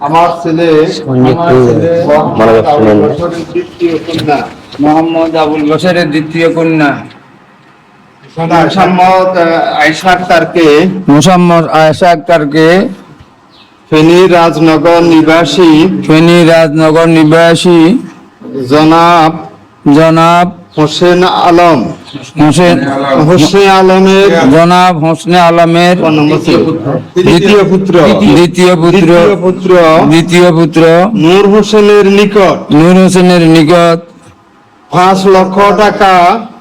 আমার ছেলে ছেলে মোহাম্মদ আবুল বশরের দ্বিতীয় কন্যা। বসরের দ্বিতীয় কন্যা। মোহাম্মদ আয়সা আক্তারকে। মোসাম্মদ আয়েশা আক্তারকে ফেনী রাজনগর নিবাসী ফেনী রাজনগর নিবাসী জনাব জনাব হোসেন আলম। হোসেন হোসেন আলমের জনাব হোসনে আলমের দ্বিতীয় পুত্র। দ্বিতীয় পুত্র। দ্বিতীয় পুত্র। দ্বিতীয় পুত্র। নূর হোসেনের নিকট। নূর হোসেনের নিকট। পাঁচ লক্ষ টাকা।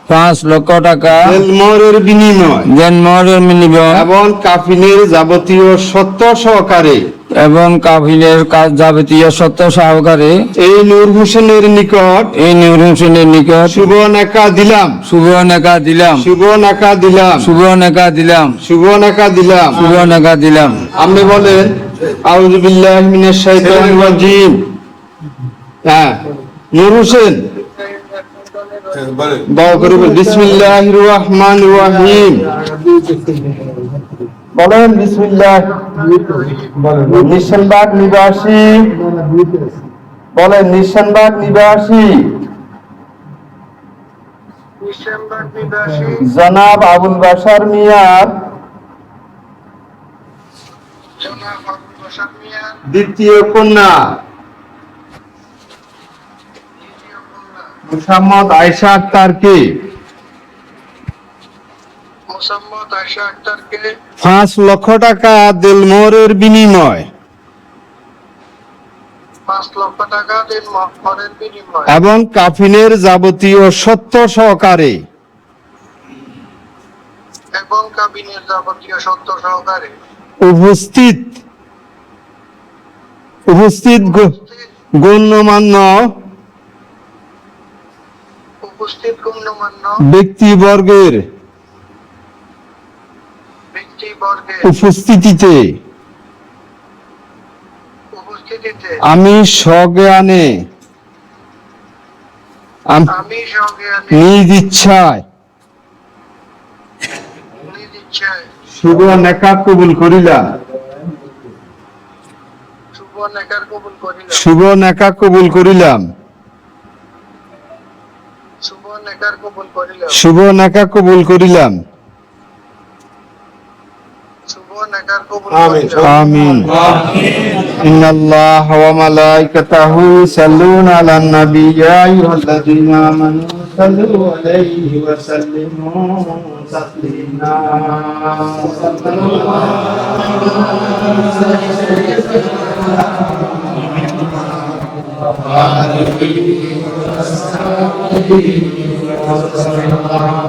পাঁচ লক্ষ টাকা। তেলমরের বিনিময়। জন্মের মিনিমম এবং কাফিনের যাবতীয় সত্য সহকারে। এবং কাফিলের কাজ যাবতীয় সত্য সহকারে এই নূর হোসেনের নিকট এই নূর হোসেনের নিকট শুভ নেকা দিলাম। শুভ নেকা দিলাম। শুভ নেকা দিলাম। শুভ নেকা দিলাম। শুভ নেকা দিলাম। শুভ নেকা দিলাম। আপনি বলেন আউযু বিল্লাহি মিনাশ শাইতানির রাজিম। হ্যাঁ। নূর হোসেন। দয়া করে বিসমিল্লাহির রহমানির রহিম। বলেন বিসমিল্লাহ। নিশানবাগ নিবাসী। বলেন নিশানবাগ নিবাসী। জনাব আবুল মিয়ার বসার মিয়া দ্বিতীয় কন্যা। মুসাম্মদ আয়সা আক্তারকে মোসাম্মদ আক্তারকে পাঁচ লক্ষ টাকা দেলমোহরের বিনিময়। এবং কাফিনের যাবতীয় সত্য সহকারে। এবং কাবিনের যাবতীয় সত্য সহকারে। উপস্থিত উপস্থিত গণ্যমান্য উপস্থিত গণ্যমান্য ব্যক্তিবর্গের ব্যক্তিবর্গের উপস্থিতিতে আমি সজ্ঞানে নিজ ইচ্ছায় শুভ নেকা কবুল করিলাম। শুভ নেকার কবুল করিলাম। শুভ নেকা কবুল করিলাম। শুভ নেকার কবুল করিলাম। শুভ নেকা কবুল করিলাম। آمين. آمين. إن الله وملائكته يصلون على النبي يا أيها الذين آمنوا صلوا عليه وسلموا تسليما. عليه